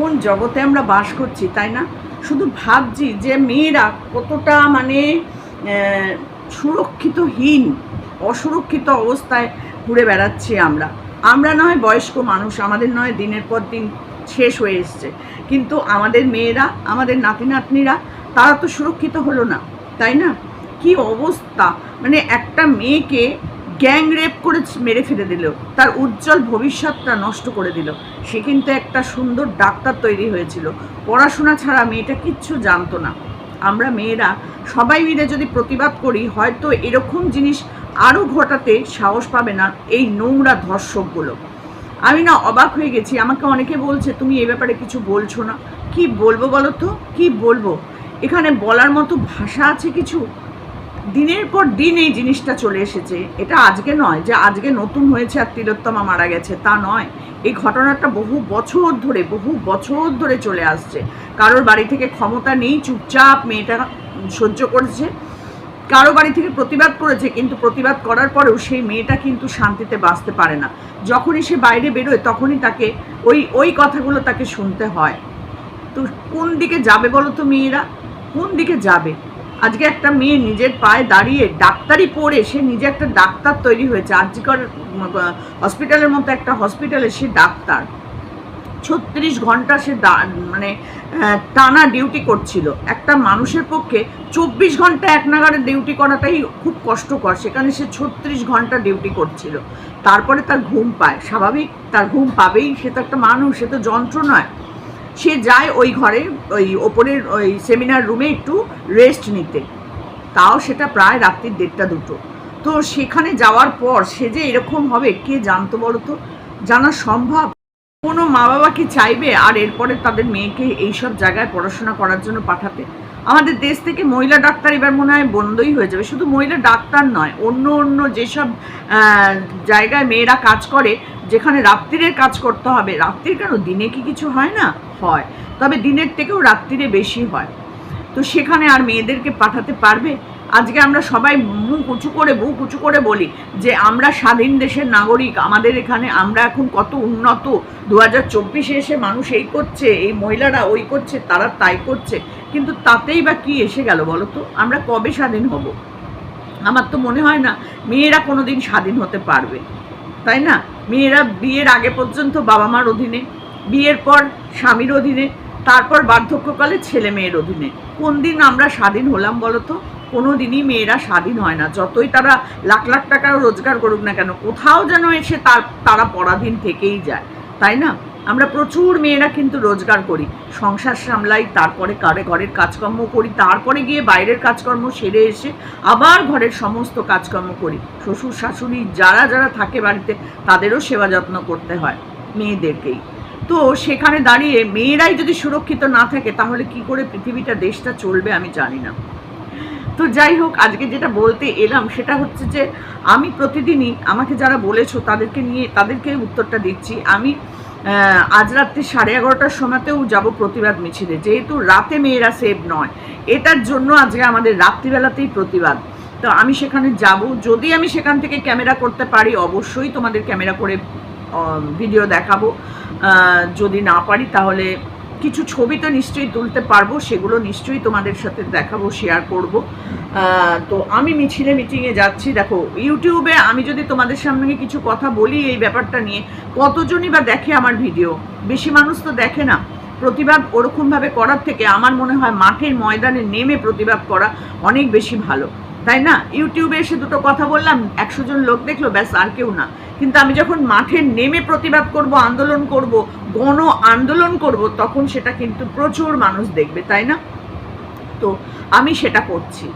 কোন জগতে আমরা বাস করছি, তাই না? শুধু ভাবছি যে মেয়েরা কতটা মানে সুরক্ষিতহীন, অসুরক্ষিত অবস্থায় ঘুরে বেড়াচ্ছি আমরা। আমরা নয় বয়স্ক মানুষ, আমাদের নয় দিনের পর দিন শেষ হয়ে এসছে। কিন্তু আমাদের মেয়েরা, আমাদের নাতি নাতনিরা তারা তো সুরক্ষিত হলো না, তাই না? কি অবস্থা? মানে একটা মেয়েকে গ্যাং রেপ করে মেরে ফেলে দিল। তার উজ্জ্বল ভবিষ্যৎটা নষ্ট করে দিল। সে কিন্তু একটা সুন্দর ডাক্তার তৈরি হয়েছিল। পড়াশোনা ছাড়া মেয়েটা কিচ্ছু জানতো না। আমরা মেয়েরা সবাই মিলে যদি প্রতিবাদ করি, হয়তো এরকম জিনিস আরও ঘটাতে সাহস পাবে না এই নোংরা ধর্ষকগুলো। আমি না অবাক হয়ে গেছি। আমাকে অনেকে বলছে, তুমি এ ব্যাপারে কিছু বলছো না? কি বলব বলো তো? কি বলব? এখানে বলার মতো ভাষা আছে কিছু? দিনের পর দিন এই জিনিসটা চলে এসেছে। এটা আজকে নয়, যে আজকে নতুন হয়েছে আর তিলোত্তমা মারা গেছে, তা নয়। এই ঘটনাটা বহু বছর ধরে, বহু বছর ধরে চলে আসছে। কারোর বাড়ি থেকে ক্ষমতা নেই, চুপচাপ মেয়েটা সহ্য করেছে। কারও বাড়ি থেকে প্রতিবাদ করেছে, কিন্তু প্রতিবাদ করার পরেও সেই মেয়েটা কিন্তু শান্তিতে বাঁচতে পারে না। যখনই সে বাইরে বেরোয়, তখনই তাকে ওই ওই কথাগুলো তাকে শুনতে হয়। তো কোন দিকে যাবে বলো তো মেয়েরা? কোন দিকে যাবে? আজকে একটা মেয়ে নিজের পায়ে দাঁড়িয়ে ডাক্তারি পড়ে, সে নিজে একটা ডাক্তার তৈরি হয়েছে। আজকের হসপিটালের মতো একটা হসপিটালে সে ডাক্তার। ছত্রিশ ঘণ্টা সে মানে টানা ডিউটি করছিল। একটা মানুষের পক্ষে চব্বিশ ঘণ্টা এক নাগারে ডিউটি করাটাই খুব কষ্টকর। সেখানে সে ছত্রিশ ঘণ্টা ডিউটি করছিল। তারপরে তার ঘুম পায়। স্বাভাবিক, তার ঘুম পাবেই। সে তো একটা মানুষ, সে তো যন্ত্র নয় সে যায় ওই ঘরে, ওই ওপরের ওই সেমিনার রুমে একটু রেস্ট নিতে। তাও সেটা প্রায় রাত্রির দেড়টা দুটো। তো সেখানে যাওয়ার পর সে যে এরকম হবে, কে জানতো বলো তো জানা সম্ভব? কোনো মা বাবা কি চাইবে আর এরপরে তাদের মেয়েকে এইসব জায়গায় পড়াশোনা করার জন্য পাঠাতে? আমাদের দেশ থেকে মহিলা ডাক্তার এবার মনে হয় বন্ধই হয়ে যাবে। শুধু মহিলা ডাক্তার নয়, অন্য অন্য যেসব জায়গায় মেয়েরা কাজ করে, যেখানে রাত্রিরের কাজ করতে হবে, রাত্রির কেন? দিনে কি কিছু হয় না? হয়। তবে দিনের থেকেও রাত্রিরে বেশি হয়। তো সেখানে আর মেয়েদেরকে পাঠাতে পারবে? আজকে আমরা সবাই মুখ উঁচু করে বুক উঁচু করে বলি যে আমরা স্বাধীন দেশের নাগরিক, আমাদের এখানে আমরা এখন কত উন্নত। দু হাজার চব্বিশে এসে মানুষ এই করছে, এই মহিলারা ওই করছে, তারা তাই করছে। কিন্তু তাতেই বা কি এসে গেল বলো তো? আমরা কবে স্বাধীন হব? আমার তো মনে হয় না মেয়েরা কোনো দিন স্বাধীন হতে পারবে। তাই না? মেয়েরা বিয়ের আগে পর্যন্ত বাবা মার অধীনে, বিয়ের পর স্বামীর অধীনে, তারপর বার্ধক্যকালে ছেলে মেয়ের অধীনে। কোন দিন আমরা স্বাধীন হলাম বলো তো? কোনো দিনই মেয়েরা স্বাধীন হয় না। যতই তারা লাখ লাখ টাকা রোজগার করুক না কেন, কোথাও যেন এসে তার, তারা পরাধীন থেকেই যায়। তাই না? আমরা প্রচুর মেয়েরা কিন্তু রোজগার করি। সংসার সামলাই, তারপরে কারে ঘরের কাজকর্ম করি, তারপরে গিয়ে বাইরের কাজকর্ম সেরে এসে আবার ঘরের সমস্ত কাজকর্ম করি। শ্বশুর, শাশুড়ি যারা যারা থাকে বাড়িতে, তাদেরও সেবা যত্ন করতে হয় মেয়েদেরকেই। তো সেখানে দাঁড়িয়ে মেয়েরাই যদি সুরক্ষিত না থাকে, তাহলে কি করে পৃথিবীটা, দেশটা চলবে আমি জানি না। তো যাই হোক, আজকে যেটা বলতে এলাম সেটা হচ্ছে যে, আমি প্রতিদিনই আমাকে যারা বলেছ তাদেরকে নিয়ে, তাদেরকে উত্তরটা দিচ্ছি। আমি আজ রাত্রি সাড়ে এগারোটার সময়তেও যাব প্রতিবাদ মিছিলে, যেহেতু রাতে মেয়েরা সেভ নয়। এটার জন্য আজকে আমাদের রাত্রিবেলাতেই প্রতিবাদ। তো আমি সেখানে যাব। যদি আমি সেখান থেকে ক্যামেরা করতে পারি, অবশ্যই তোমাদের ক্যামেরা করে ভিডিও দেখাবো। যদি না পারি তাহলে কিছু ছবি তো নিশ্চয়ই তুলতে পারব, সেগুলো নিশ্চয়ই তোমাদের সাথে দেখাবো শেয়ার করব। তো আমি মিছিলে মিটিংয়ে যাচ্ছি। দেখো, ইউটিউবে আমি যদি তোমাদের সামনে কিছু কথা বলি এই ব্যাপারটা নিয়ে, কতজনই বা দেখে আমার ভিডিও? বেশি মানুষ তো দেখে না। প্রতিবাদ ওরকমভাবে করার থেকে আমার মনে হয় মাঠের ময়দানে নেমে প্রতিবাদ করা অনেক বেশি ভালো। তাই না? ইউটিউবে এসে দুটো কথা বললাম, একশো জন লোক দেখল, ব্যাস আর কেউ না। কিন্তু আমি যখন মাঠে নেমে প্রতিবাদ করব, আন্দোলন করব, গণ আন্দোলন করব, তখন সেটা কিন্তু প্রচুর মানুষ দেখবে, তাই না? তো আমি সেটা করছি।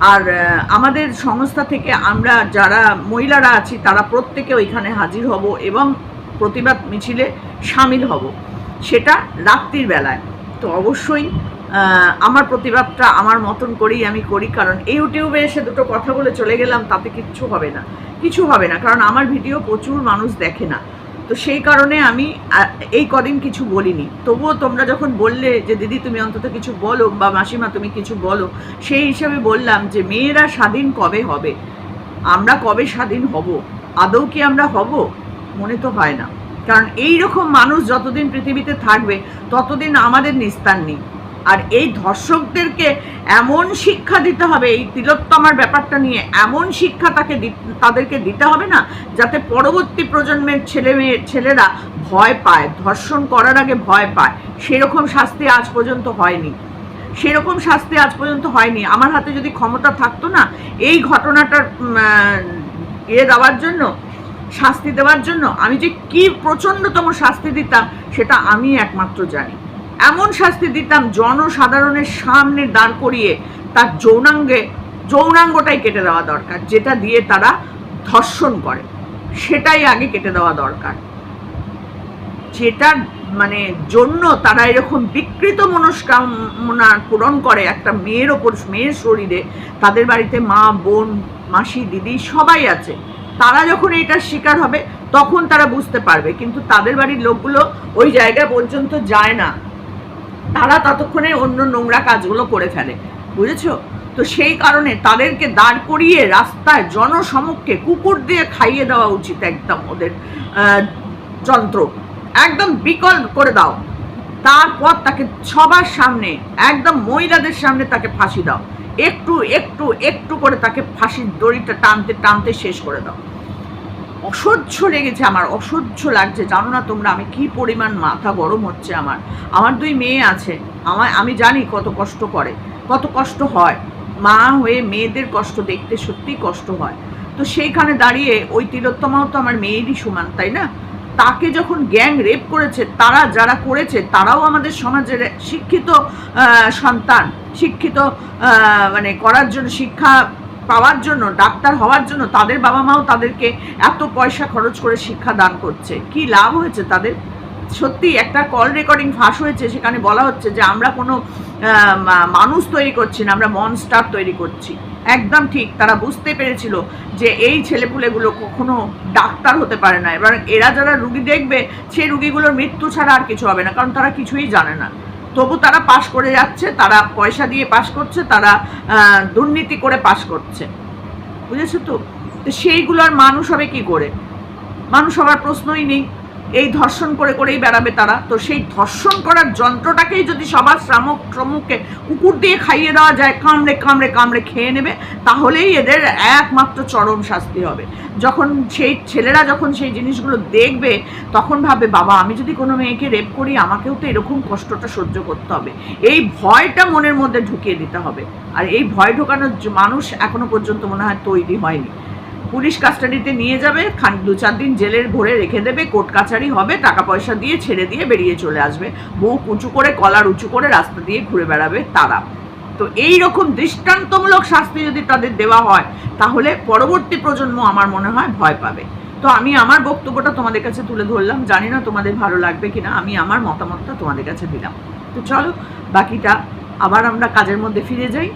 আর আমাদের সংস্থা থেকে আমরা যারা মহিলারা আছি, তারা প্রত্যেকে ওইখানে হাজির হব এবং প্রতিবাদ মিছিলে সামিল হব। সেটা রাত্রির বেলায়। তো অবশ্যই আমার প্রতিবাদটা আমার মতন করেই আমি করি, কারণ ইউটিউবে এসে দুটো কথা বলে চলে গেলাম, তাতে কিচ্ছু হবে না। কিছু হবে না, কারণ আমার ভিডিও প্রচুর মানুষ দেখে না। তো সেই কারণে আমি এই কদিন কিছু বলিনি। তবুও তোমরা যখন বললে যে, দিদি, তুমি অন্তত কিছু বলো বা মাসিমা, তুমি কিছু বলো, সেই হিসাবে বললাম যে, মেয়েরা স্বাধীন কবে হবে? আমরা কবে স্বাধীন হব? আদৌ কি আমরা হব? মনে তো হয় না। কারণ এই রকম মানুষ যতদিন পৃথিবীতে থাকবে, ততদিন আমাদের নিস্তার নেই। আর এই ধর্ষকদেরকে এমন শিক্ষা দিতে হবে, এই তিলোত্তমার ব্যাপারটা নিয়ে এমন শিক্ষা তাকে তাদেরকে দিতে হবে না, যাতে পরবর্তী প্রজন্মের ছেলে মেয়ে, ছেলেরা ভয় পায়, ধর্ষণ করার আগে ভয় পায়। সেরকম শাস্তি আজ পর্যন্ত হয়নি। সেরকম শাস্তি আজ পর্যন্ত হয়নি। আমার হাতে যদি ক্ষমতা থাকতো না, এই ঘটনাটার ইয়ে দেওয়ার জন্য, শাস্তি দেওয়ার জন্য আমি যে কি প্রচণ্ডতম শাস্তি দিতাম, সেটা আমি একমাত্র জানি। এমন শাস্তি দিতাম জনসাধারণের সামনে দাঁড় করিয়ে তার যৌনাঙ্গে, যৌনাঙ্গটাই কেটে দেওয়া দরকার, যেটা দিয়ে তারা ধর্ষণ করে, সেটাই আগে কেটে দেওয়া দরকার। যেটার মানে জন্য তারা এরকম বিকৃত মনস্কামনা পূরণ করে, একটা মেয়ের ওপর, মেয়ের শরীরে, তাদের বাড়িতে মা, বোন, মাসি, দিদি সবাই আছে, তারা যখন এটার শিকার হবে, তখন তারা বুঝতে পারবে, কিন্তু তাদের বাড়ির লোকগুলো ওই জায়গা পর্যন্ত যায় না। তারা ততক্ষণে অন্য নোংরা কাজগুলো করে ফেলে, বুঝেছ? তো সেই কারণে তাদেরকে দাঁড় করিয়ে রাস্তায় জনসমক্ষে কুকুর দিয়ে খাইয়ে দেওয়া উচিত একদম ওদের যন্ত্র। একদম বিকল করে দাও। তারপর তাকে সবার সামনে, একদম মহিলাদের সামনে তাকে ফাঁসি দাও। একটু একটু একটু করে তাকে ফাঁসির দড়িটা টানতে টানতে শেষ করে দাও। অসহ্য লেগেছে আমার, অসহ্য লাগছে। জানো না তোমরা, আমি কি পরিমাণ মাথা গরম হচ্ছে আমার। আমার দুই মেয়ে আছে আমার আমি জানি কত কষ্ট করে, কত কষ্ট হয়। মা হয়ে মেয়েদের কষ্ট দেখতে সত্যিই কষ্ট হয়। তো সেইখানে দাঁড়িয়ে ওই তিলোত্তমাও তো আমার মেয়েরই সমান, তাই না? তাকে যখন গ্যাং রেপ করেছে, তারা যারা করেছে, তারাও আমাদের সমাজের শিক্ষিত সন্তান। শিক্ষিত মানে করার জন্য শিক্ষা পাওয়ার জন্য, ডাক্তার হওয়ার জন্য তাদের বাবা মাও তাদেরকে এত পয়সা খরচ করে শিক্ষা দান করছে। কি লাভ হয়েছে তাদের? সত্যি একটা কল রেকর্ডিং ফাঁস হয়েছে, সেখানে বলা হচ্ছে যে আমরা কোনো মানুষ তৈরি করছি না, আমরা মনস্টার তৈরি করছি। একদম ঠিক, তারা বুঝতে পেরেছিল যে এই ছেলেপুলেগুলো কখনো ডাক্তার হতে পারে না। এবার এরা যারা রুগী দেখবে, সেই রুগীগুলোর মৃত্যু ছাড়া আর কিছু হবে না, কারণ তারা কিছুই জানে না। তবু তারা পাশ করে যাচ্ছে, তারা পয়সা দিয়ে পাশ করছে, তারা দুর্নীতি করে পাশ করছে। বুঝেছ তো? তো সেইগুলো আর মানুষ হবে কি করে? মানুষ হওয়ার প্রশ্নই নেই। এই ধর্ষণ করে করেই বেড়াবে তারা। তো সেই ধর্ষণ করার যন্ত্রটাকেই যদি সবার শ্রামক সম্মুখে কুকুর দিয়ে খাইয়ে দেওয়া যায়, কামড়ে কামড়ে কামড়ে খেয়ে নেবে, তাহলেই এদের একমাত্র চরম শাস্তি হবে। যখন সেই ছেলেরা যখন সেই জিনিসগুলো দেখবে, তখন ভাবে বাবা, আমি যদি কোনো মেয়েকে রেপ করি, আমাকেও তো এরকম কষ্টটা সহ্য করতে হবে। এই ভয়টা মনের মধ্যে ঢুকিয়ে দিতে হবে। আর এই ভয় ঢোকানোর মানুষ এখনও পর্যন্ত মনে হয় তৈরি হয়নি। পুলিশ কাস্টাডিতে নিয়ে যাবে, খান দু চার দিন জেলের ভরে রেখে দেবে, কোর্ট কাছারি হবে, টাকা পয়সা দিয়ে ছেড়ে দিয়ে বেরিয়ে চলে আসবে। বুক উঁচু করে কলার উঁচু করে রাস্তা দিয়ে ঘুরে বেড়াবে তারা। তো এই রকম দৃষ্টান্তমূলক শাস্তি যদি তাদের দেওয়া হয়, তাহলে পরবর্তী প্রজন্ম আমার মনে হয় ভয় পাবে। তো আমি আমার বক্তব্যটা তোমাদের কাছে তুলে ধরলাম। জানি না তোমাদের ভালো লাগবে কিনা, আমি আমার মতামতটা তোমাদের কাছে দিলাম। তো চলো, বাকিটা আবার আমরা কাজের মধ্যে ফিরে যাই।